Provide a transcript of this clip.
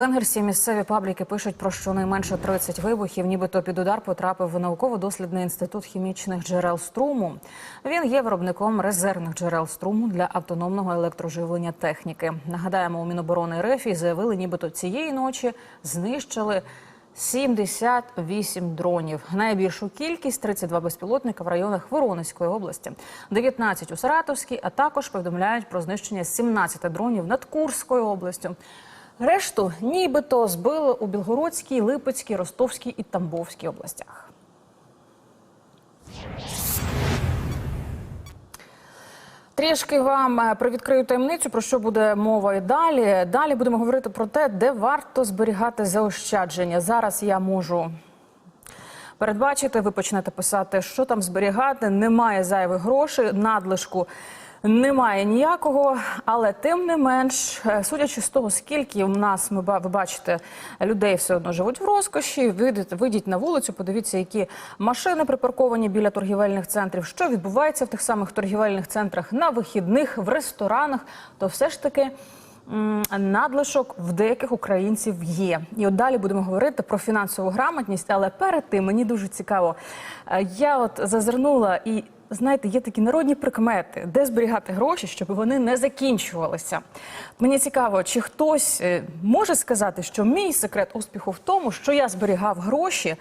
Венгерські місцеві пабліки пишуть про щонайменше 30 вибухів, нібито під удар потрапив науково-дослідний інститут хімічних джерел струму. Він є виробником резервних джерел струму для автономного електроживлення техніки. Нагадаємо, у Міноборони РФ заявили, нібито цієї ночі знищили 78 дронів. Найбільшу кількість 32 безпілотника в районах Воронезької області, 19 у Саратовській, а також повідомляють про знищення 17 дронів над Курською областю. Решту нібито збили у Білгородській, Липецькій, Ростовській і Тамбовській областях. Трішки вам е, привідкрию таємницю, про що буде мова і далі. Далі будемо говорити про те, де варто зберігати заощадження. Зараз я можу передбачити, ви почнете писати, що там зберігати. Немає зайвих грошей, надлишку немає ніякого. Але тим не менш, е, судячи з того, скільки в нас ми ви бачите, людей все одно живуть в розкоші. Вийдіть на вулицю, подивіться, які машини припарковані біля торгівельних центрів, що відбувається в тих самих торгівельних центрах на вихідних, в ресторанах, то все ж таки. Надлишок в деяких українців є, і от далі будемо говорити про фінансову грамотність. Але перед тим мені дуже цікаво. Е, Я от зазирнула і знаєте, є такі народні прикмети, де зберігати гроші, щоб вони не закінчувалися. Мені цікаво, чи хтось е, може сказати, що мій секрет успіху в тому, що я зберігав гроші